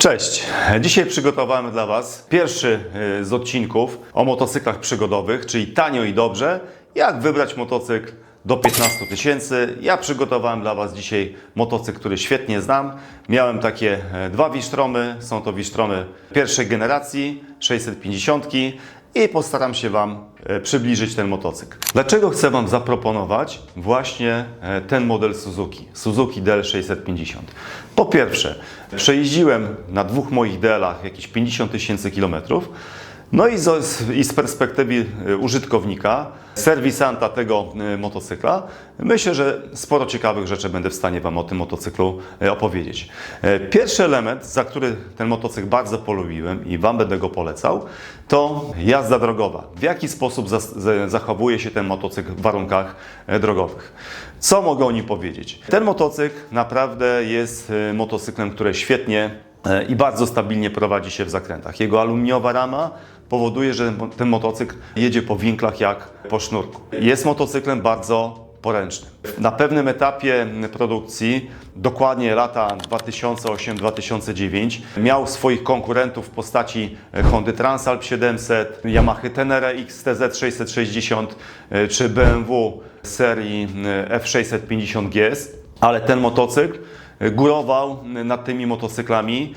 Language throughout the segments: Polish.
Cześć! Dzisiaj przygotowałem dla Was pierwszy y, z odcinków o motocyklach przygodowych, czyli tanio i dobrze, jak wybrać motocykl do 15 tysięcy. Ja przygotowałem dla Was dzisiaj motocykl, który świetnie znam. Miałem takie e, dwa Wisztromy, są to Wisztromy pierwszej generacji, 650 i postaram się Wam e, przybliżyć ten motocykl. Dlaczego chcę Wam zaproponować właśnie e, ten model Suzuki, Suzuki DL650? Po pierwsze, przejeździłem na dwóch moich DL-ach jakieś 50 tysięcy kilometrów, no i z, i z perspektywy e, użytkownika, serwisanta tego e, motocykla, myślę, że sporo ciekawych rzeczy będę w stanie Wam o tym motocyklu e, opowiedzieć. Pierwszy element, za który ten motocykl bardzo polubiłem i Wam będę go polecał, to jazda drogowa. W jaki sposób zachowuje się ten motocykl w warunkach drogowych? Co mogę o nim powiedzieć? Ten motocykl naprawdę jest motocyklem, który świetnie i bardzo stabilnie prowadzi się w zakrętach. Jego aluminiowa rama powoduje, że ten motocykl jedzie po winklach jak po sznurku. Jest motocyklem bardzo poręcznym. Na pewnym etapie produkcji, dokładnie lata 2008-2009, miał swoich konkurentów w postaci Hondy Transalp 700, Yamaha Tenere XTZ 660 e, czy BMW serii e, F650 GS, ale ten motocykl górował nad tymi motocyklami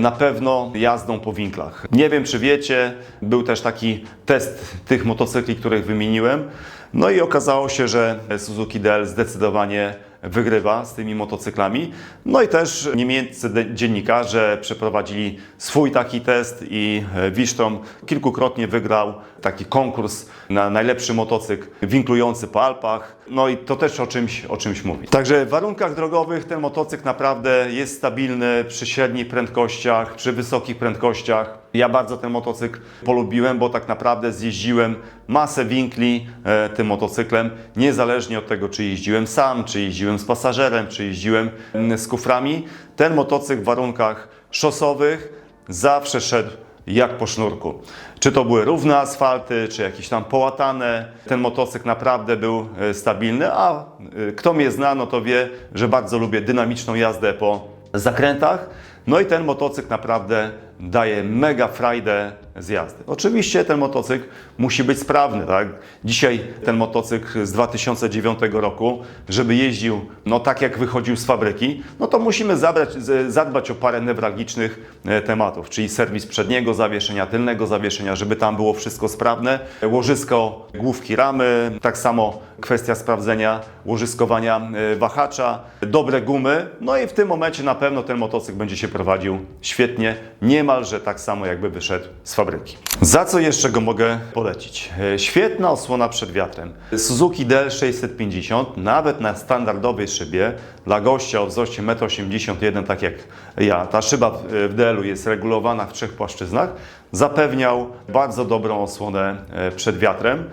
na pewno jazdą po winklach. Nie wiem, czy wiecie, był też taki test tych motocykli, których wymieniłem. No i okazało się, że Suzuki DL zdecydowanie wygrywa z tymi motocyklami. No i też niemieccy dziennikarze przeprowadzili swój taki test i e, Wisztom kilkukrotnie wygrał taki konkurs na najlepszy motocykl winklujący po Alpach. No i to też o czymś, o czymś mówi. Także w warunkach drogowych ten motocykl naprawdę jest stabilny przy średnich prędkościach, przy wysokich prędkościach. Ja bardzo ten motocykl polubiłem, bo tak naprawdę zjeździłem masę winkli e, tym motocyklem, niezależnie od tego, czy jeździłem sam, czy jeździłem z pasażerem, czy jeździłem mm, z kuframi. Ten motocykl w warunkach szosowych zawsze szedł jak po sznurku. Czy to były równe asfalty, czy jakieś tam połatane, ten motocykl naprawdę był e, stabilny, a e, kto mnie zna, no to wie, że bardzo lubię dynamiczną jazdę po zakrętach. No i ten motocykl naprawdę daje mega frajdę z jazdy. Oczywiście ten motocykl musi być sprawny, tak? Dzisiaj ten motocykl z 2009 roku, żeby jeździł no tak jak wychodził z fabryki, no to musimy zabrać, zadbać o parę newralgicznych e, tematów, czyli serwis przedniego zawieszenia, tylnego zawieszenia, żeby tam było wszystko sprawne, łożysko główki ramy, tak samo kwestia sprawdzenia łożyskowania e, wahacza, dobre gumy, no i w tym momencie na pewno ten motocykl będzie się prowadził świetnie, niemalże tak samo jakby wyszedł z fabryki. Za co jeszcze go mogę polecić? E, Świetna osłona przed wiatrem. Suzuki DL650 nawet na standardowej szybie dla gościa o wzroście 1,81 m, tak jak ja, ta szyba w w DL-u jest regulowana w trzech płaszczyznach, zapewniał bardzo dobrą osłonę e, przed wiatrem.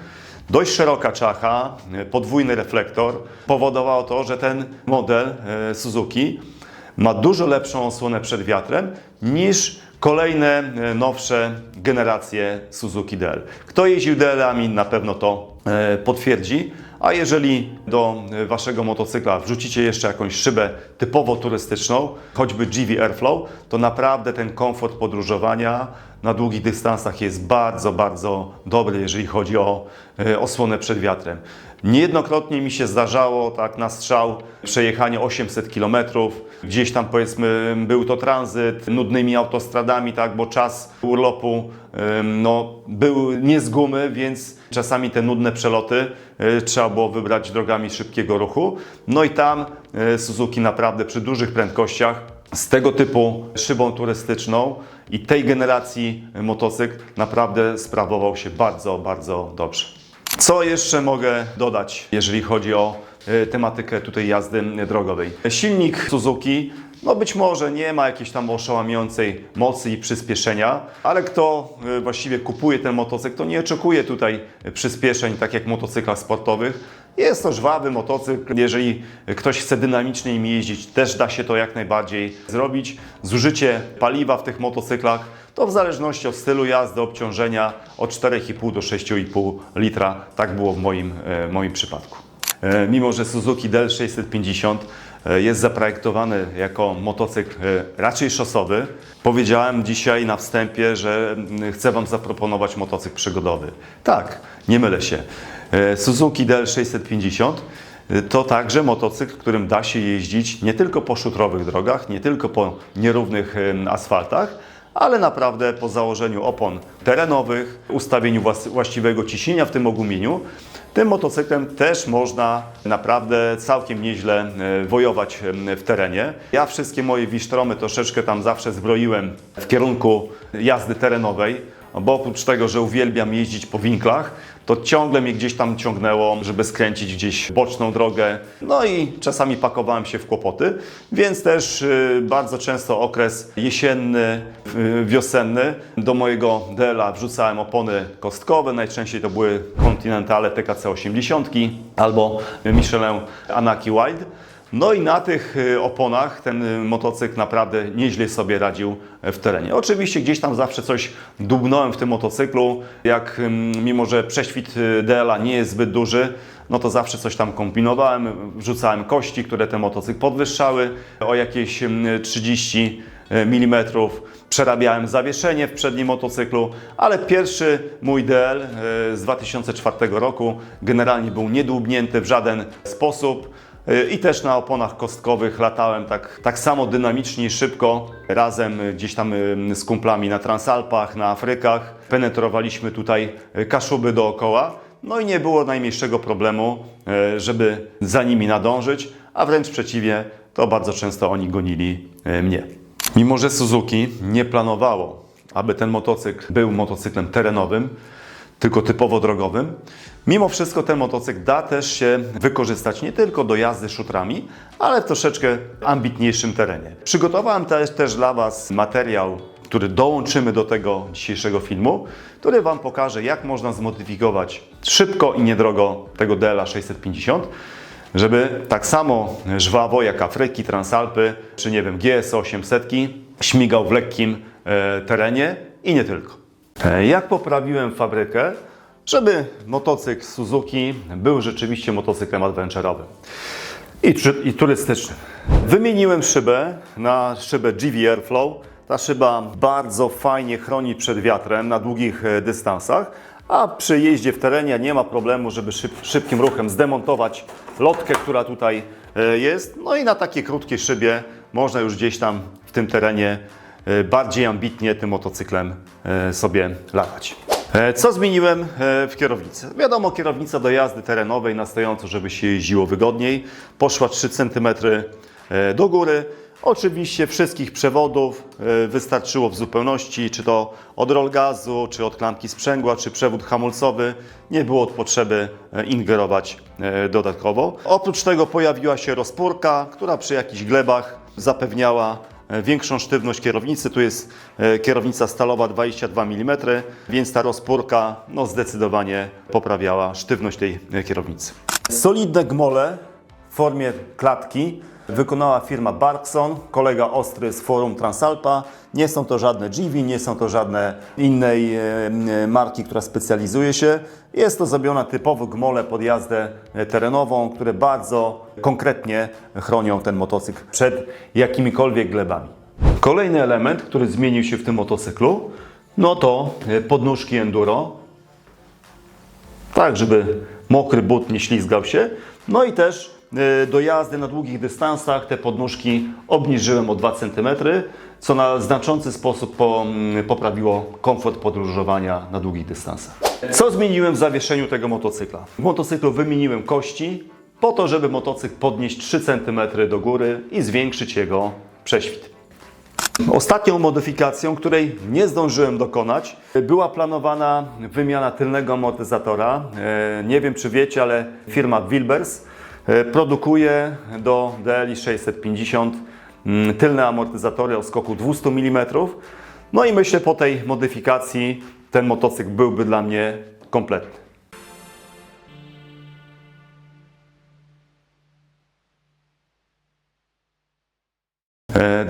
Dość szeroka czacha, e, podwójny reflektor powodowało to, że ten model e, Suzuki ma dużo lepszą osłonę przed wiatrem niż kolejne e, nowsze generacje Suzuki DL. Kto jeździł DL-ami na pewno to potwierdzi. A jeżeli do e, waszego motocykla wrzucicie jeszcze jakąś szybę typowo turystyczną, choćby GV Airflow, to naprawdę ten komfort podróżowania na długich dystansach jest bardzo, bardzo dobry, jeżeli chodzi o e, osłonę przed wiatrem. Niejednokrotnie mi się zdarzało tak na strzał przejechanie 800 km, gdzieś tam powiedzmy był to tranzyt nudnymi autostradami, tak, bo czas urlopu no, był nie z gumy, więc czasami te nudne przeloty y, trzeba było wybrać drogami szybkiego ruchu. No i tam y, Suzuki naprawdę przy dużych prędkościach z tego typu szybą turystyczną i tej generacji motocykl naprawdę sprawował się bardzo, bardzo dobrze. Co jeszcze mogę dodać, jeżeli chodzi o tematykę tutaj jazdy drogowej? Silnik Suzuki, no być może nie ma jakiejś tam oszałamiającej mocy i przyspieszenia, ale kto e, właściwie kupuje ten motocykl, to nie oczekuje tutaj przyspieszeń, tak jak w motocyklach sportowych. Jest to żwawy motocykl. Jeżeli ktoś chce dynamicznie nim jeździć, też da się to jak najbardziej zrobić. Zużycie paliwa w tych motocyklach to w zależności od stylu jazdy, obciążenia od 4,5 do 6,5 litra. Tak było w moim, e, moim przypadku. E, Mimo, że Suzuki DL650 e, jest zaprojektowany jako motocykl e, raczej szosowy. Powiedziałem dzisiaj na wstępie, że mm, chcę Wam zaproponować motocykl przygodowy. Tak, nie mylę się. Suzuki DL650 to także motocykl, którym da się jeździć nie tylko po szutrowych drogach, nie tylko po nierównych asfaltach, ale naprawdę po założeniu opon terenowych, ustawieniu właściwego ciśnienia w tym ogumieniu, tym motocyklem też można naprawdę całkiem nieźle e, wojować em, w terenie. Ja wszystkie moje wisztromy troszeczkę tam zawsze zbroiłem w kierunku jazdy terenowej, bo oprócz tego, że uwielbiam jeździć po winklach, to ciągle mnie gdzieś tam ciągnęło, żeby skręcić gdzieś boczną drogę. No i czasami pakowałem się w kłopoty, więc też y, bardzo często okres jesienny, y, wiosenny do mojego DL-a wrzucałem opony kostkowe. Najczęściej to były Continentale TKC 80 albo Michelin Anaki Wild. No i na tych y, oponach ten y, motocykl naprawdę nieźle sobie radził e, w terenie. Oczywiście gdzieś tam zawsze coś dubnąłem w tym motocyklu, jak mimo, że prześwit DL-a nie jest zbyt duży, no to zawsze coś tam kombinowałem, wrzucałem kości, które ten motocykl podwyższały o jakieś ym, 30 mm. Przerabiałem zawieszenie w przednim motocyklu, ale pierwszy mój DL e, z 2004 roku generalnie był niedłubnięty w żaden sposób. I też na oponach kostkowych latałem tak, tak samo dynamicznie i szybko, razem gdzieś tam z kumplami na Transalpach, na Afrykach. Penetrowaliśmy tutaj y, Kaszuby dookoła. No i nie było najmniejszego problemu, y, żeby za nimi nadążyć, a wręcz przeciwnie, to bardzo często oni gonili y, mnie. Mimo, że Suzuki nie planowało, aby ten motocykl był motocyklem terenowym, tylko typowo drogowym. Mimo wszystko ten motocykl da też się wykorzystać nie tylko do jazdy szutrami, ale w troszeczkę ambitniejszym terenie. Przygotowałem też, też dla Was materiał, który dołączymy do tego dzisiejszego filmu, który Wam pokaże, jak można zmodyfikować szybko i niedrogo tego DLA 650 żeby tak samo żwawo jak Afryki, Transalpy, czy nie wiem, GS 800 śmigał w lekkim e, terenie i nie tylko. E, Jak poprawiłem fabrykę, żeby motocykl Suzuki był rzeczywiście motocyklem adventure'owym i, i turystycznym. Wymieniłem szybę na szybę GV Airflow. Ta szyba bardzo fajnie chroni przed wiatrem na długich e, dystansach, a przy jeździe w terenie nie ma problemu, żeby szyb, szybkim ruchem zdemontować lotkę, która tutaj e, jest. No i na takiej krótkiej szybie można już gdzieś tam w tym terenie e, bardziej ambitnie tym motocyklem sobie latać. E, Co zmieniłem e, w kierownicy? Wiadomo, kierownica do jazdy terenowej na stojąco, żeby się jeździło wygodniej, poszła 3 cm e, do góry. Oczywiście wszystkich przewodów wystarczyło w zupełności, czy to od roll gazu, czy od klamki sprzęgła, czy przewód hamulcowy. Nie było potrzeby ingerować dodatkowo. Oprócz tego pojawiła się rozpórka, która przy jakichś glebach zapewniała większą sztywność kierownicy. Tu jest e, kierownica stalowa 22 mm, więc ta rozpórka no, zdecydowanie poprawiała sztywność tej e, kierownicy. Solidne gmole w formie klatki wykonała firma Barkson, kolega ostry z forum Transalpa. Nie są to żadne GV, nie są to żadne innej e, marki, która specjalizuje się. Jest to zrobiona typowo gmole pod jazdę e, terenową, które bardzo konkretnie chronią ten motocykl przed jakimikolwiek glebami. Kolejny element, który zmienił się w tym motocyklu, no to e, podnóżki enduro, tak, żeby mokry but nie ślizgał się. No i też y, do jazdy na długich dystansach te podnóżki obniżyłem o 2 cm, co na znaczący sposób po, mm, poprawiło komfort podróżowania na długich dystansach. Co zmieniłem w zawieszeniu tego motocykla? W motocyklu wymieniłem kości po to, żeby motocykl podnieść 3 cm do góry i zwiększyć jego prześwit. Ostatnią modyfikacją, której nie zdążyłem dokonać, była planowana wymiana tylnego amortyzatora. E, Nie wiem, czy wiecie, ale firma Wilbers e, produkuje do DLI 650 mm, tylne amortyzatory o skoku 200 mm. No i myślę, po tej modyfikacji ten motocykl byłby dla mnie kompletny.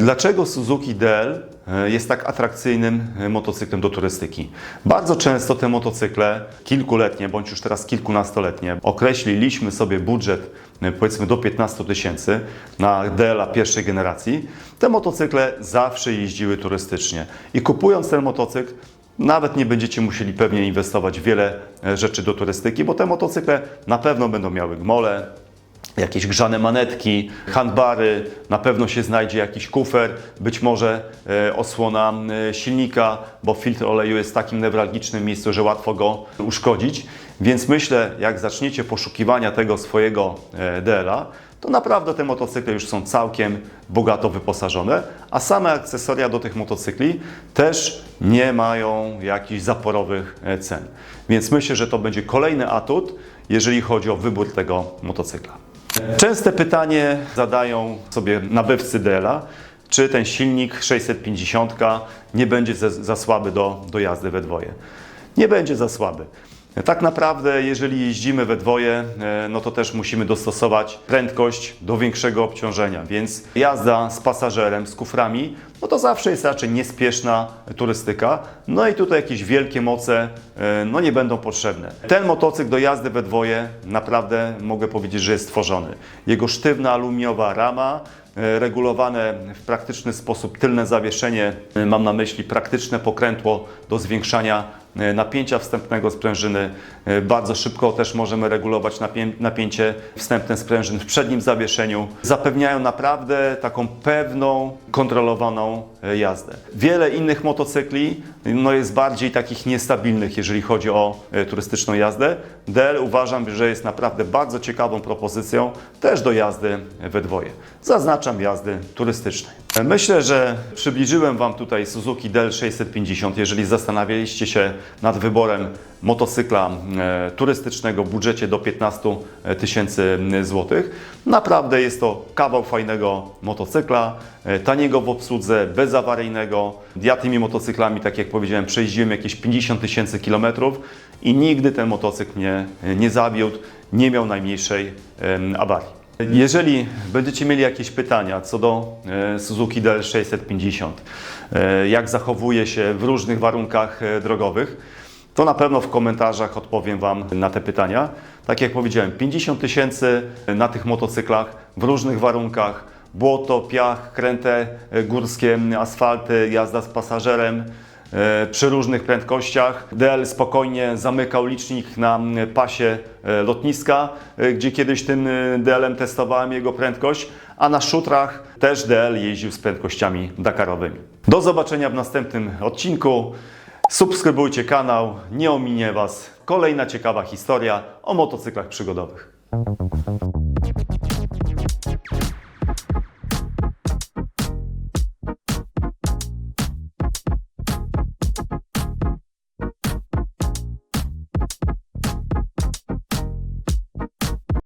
Dlaczego Suzuki DL e, jest tak atrakcyjnym e, motocyklem do turystyki? Bardzo często te motocykle, kilkuletnie bądź już teraz kilkunastoletnie, określiliśmy sobie budżet e, powiedzmy do 15 tysięcy na DL-a pierwszej generacji. Te motocykle zawsze jeździły turystycznie i kupując ten motocykl nawet nie będziecie musieli pewnie inwestować wiele rzeczy do turystyki, bo te motocykle na pewno będą miały gmole, jakieś grzane manetki, handbary, na pewno się znajdzie jakiś kufer, być może e, osłona e, silnika, bo filtr oleju jest w takim newralgicznym miejscu, że łatwo go uszkodzić. Więc myślę, jak zaczniecie poszukiwania tego swojego e, DL-a, to naprawdę te motocykle już są całkiem bogato wyposażone, a same akcesoria do tych motocykli też nie mają jakichś zaporowych cen. Więc myślę, że to będzie kolejny atut, jeżeli chodzi o wybór tego motocykla. Częste pytanie zadają sobie nabywcy DL-a, czy ten silnik 650 nie będzie za, za słaby do, do jazdy we dwoje. Nie będzie za słaby. Tak naprawdę, jeżeli jeździmy we dwoje, e, no to też musimy dostosować prędkość do większego obciążenia, więc jazda z pasażerem, z kuframi, no to zawsze jest raczej niespieszna turystyka. No i tutaj jakieś wielkie moce e, no nie będą potrzebne. Ten motocykl do jazdy we dwoje naprawdę mogę powiedzieć, że jest stworzony. Jego sztywna aluminiowa rama, e, regulowane w praktyczny sposób tylne zawieszenie, mam na myśli praktyczne pokrętło do zwiększania napięcia wstępnego sprężyny. E, Bardzo szybko też możemy regulować napię- napięcie wstępne sprężyn w przednim zawieszeniu. Zapewniają naprawdę taką pewną, kontrolowaną e, jazdę. Wiele innych motocykli no jest bardziej takich niestabilnych, jeżeli chodzi o e, turystyczną jazdę. DL uważam, że jest naprawdę bardzo ciekawą propozycją też do jazdy we dwoje. Zaznaczam jazdy turystycznej. Myślę, że przybliżyłem Wam tutaj Suzuki DL 650. Jeżeli zastanawialiście się nad wyborem motocykla e, turystycznego w budżecie do 15 tysięcy złotych, naprawdę jest to kawał fajnego motocykla, e, taniego w obsłudze, bezawaryjnego. Ja tymi motocyklami, tak jak powiedziałem, przejeździłem jakieś 50 tysięcy kilometrów i nigdy ten motocykl mnie e, nie zawiódł, nie miał najmniejszej awarii. Jeżeli będziecie mieli jakieś pytania co do e, Suzuki DL650, e, jak zachowuje się w różnych warunkach e, drogowych, to na pewno w komentarzach odpowiem Wam na te pytania. Tak jak powiedziałem, 50 tysięcy na tych motocyklach w różnych warunkach. Błoto, piach, kręte e, górskie, asfalty, jazda z pasażerem e, przy różnych prędkościach. DL spokojnie zamykał licznik na pasie e, lotniska, gdzie kiedyś tym DL-em testowałem jego prędkość, a na szutrach też DL jeździł z prędkościami dakarowymi. Do zobaczenia w następnym odcinku. Subskrybujcie kanał, nie ominie Was kolejna ciekawa historia o motocyklach przygodowych.